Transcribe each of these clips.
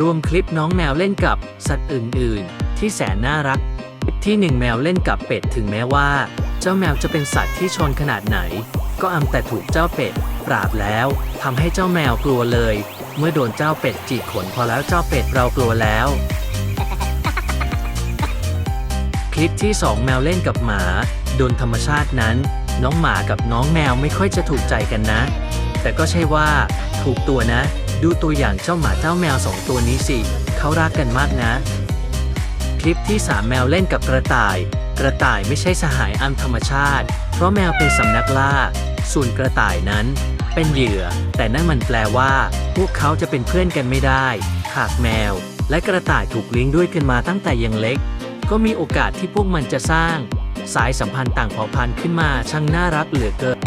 รวมคลิปน้องแมวเล่นกับสัตว์อื่น ๆ ที่แสนน่ารัก ที่หนึ่งแมวเล่นกับเป็ดถึงแม้ว่า เจ้าแมวจะเป็นสัตว์ที่ชนขนาดไหน ก็อำแต่ถูกเจ้าเป็ดปราบแล้วทำให้เจ้าแมวกลัวเลย เมื่อโดนเจ้าเป็ดจีกขนพอแล้วเจ้าเป็ดเรากลัวแล้ว คลิปที่ 2 แมวเล่นกับหมา โดนธรรมชาตินั้น น้องหมากับน้องแมวไม่ค่อยจะถูกใจกันนะ แต่ก็ใช่ว่าถูกตัวนะ ดูตัวอย่างเจ้าหมาเจ้าแมวสองตัวนี้สิ เขารักกันมากนะ คลิปที่ 3 แมวเล่นกับกระต่าย กระต่ายไม่ใช่สหายอันธรรมชาติ เพราะแมวเป็นสำนักล่า ส่วนกระต่ายนั้น เป็นเหยื่อ แต่นั่นมันแปลว่า พวกเขาจะเป็นเพื่อนกันไม่ได้ หากแมว และกระต่ายถูกเลี้ยงด้วยกันมาตั้งแต่ยังเล็ก ก็มีโอกาสที่พวกมันจะสร้าง สายสัมพันธ์ต่างเผ่าพันธุ์ขึ้นมาช่างน่ารักเหลือเกิน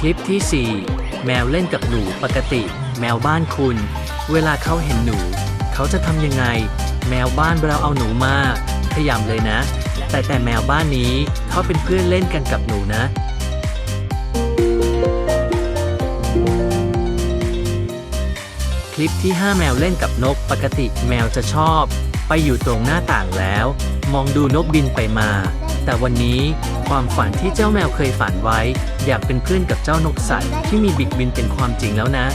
คลิปที่ 4 แมวเล่นกับหนูปกติ แมวบ้านคุณ เวลาเขาเห็นหนู เขาจะทำยังไง แมวบ้านเราเอาหนูมาขยำเลยนะ แต่แต่แมวบ้านนี้เขาเป็นเพื่อนเล่นกันกับหนูนะคลิปที่ 5 แมวเล่นกับนกปกติแมวจะชอบ ไปอยู่ตรงหน้าต่างแล้ว มองดูนกบินไปมา แต่วันนี้ความฝันที่เจ้าแมวเคยฝันไว้ อยากเป็นเพื่อนกับเจ้านกสัตว์ที่มีบิกบินเป็นความจริงแล้วนะ